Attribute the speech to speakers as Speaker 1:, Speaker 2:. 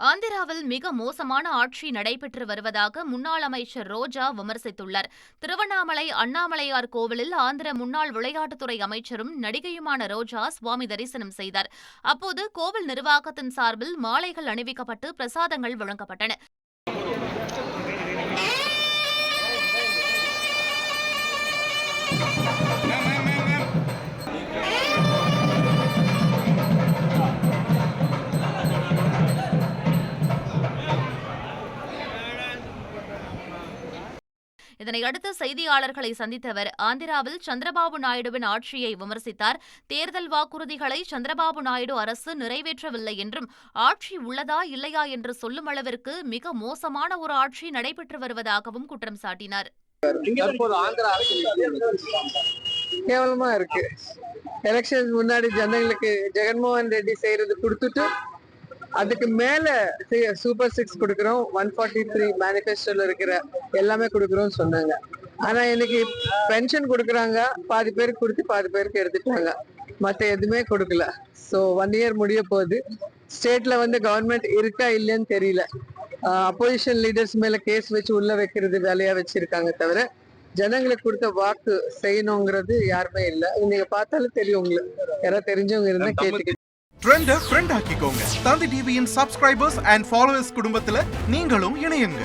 Speaker 1: ஆந்திராவில் மிக மோசமான ஆட்சி நடைபெற்று வருவதாக முன்னாள் அமைச்சர் ரோஜா விமர்சித்துள்ளார். திருவண்ணாமலை அண்ணாமலையார் கோவிலில் ஆந்திர முன்னாள் விளையாட்டுத்துறை அமைச்சரும் நடிகையுமான ரோஜா சுவாமி தரிசனம் செய்தார். அப்போது கோவில் நிர்வாகத்தின் சார்பில் மாலைகள் அணிவிக்கப்பட்டு பிரசாதங்கள் வழங்கப்பட்டன. இதனையடுத்து செய்தியாளர்களை சந்தித்த அவர் ஆந்திராவில் சந்திரபாபு நாயுடுவின் ஆட்சியை விமர்சித்தார். தேர்தல் வாக்குறுதிகளை சந்திரபாபு நாயுடு அரசு நிறைவேற்றவில்லை என்றும் ஆட்சி உள்ளதா இல்லையா என்று சொல்லும் அளவிற்கு மிக மோசமான ஒரு ஆட்சி நடைபெற்று வருவதாகவும் குற்றம் சாட்டினார்?
Speaker 2: கேவலமா இருக்கு. எலெக்ஷன் முன்னாடி ஜனங்களுக்கு ஜெகன்மோகன் ரெட்டி செய்யறது கொடுத்துட்டு அதுக்கு மேல சூப்பர் சிக்ஸ் கொடுக்குறோம். ஒன் ஃபார்ட்டி த்ரீ மேனிஃபெஸ்டோல இருக்கிற எல்லாமே கொடுக்குறோம்னு சொன்னாங்க. ஆனா இன்னைக்கு பென்ஷன் கொடுக்குறாங்க. பாதி பேருக்கு கொடுத்து பாதி பேருக்கு எடுத்துட்டாங்க மத்த எதுவுமே கொடுக்கல. ஸோ ஒன் இயர் முடிய போகுது. ஸ்டேட்ல வந்து கவர்மெண்ட் இருக்கா இல்லைன்னு தெரியல. அப்போசிஷன் லீடர்ஸ் மேல கேஸ் வச்சு உள்ள வைக்கிறது வேலையா வச்சிருக்காங்க தவிர ஜனங்களுக்கு கொடுத்த வாக்கு செய்யணுங்கிறது யாருமே இல்லை. நீங்க பார்த்தாலும் தெரியும் உங்களுக்கு. யாராவது தெரிஞ்சவங்க இருந்தா கேட்டுக்கிட்டு.
Speaker 3: ட்ரெண்ட ஃப்ரெண்ட் ஆக்கிக்கோங்க. தந்தி டிவியின் சப்ஸ்கிரைபர்ஸ் அண்ட் ஃபாலோவர்ஸ் குடும்பத்துல நீங்களும் இணையுங்க.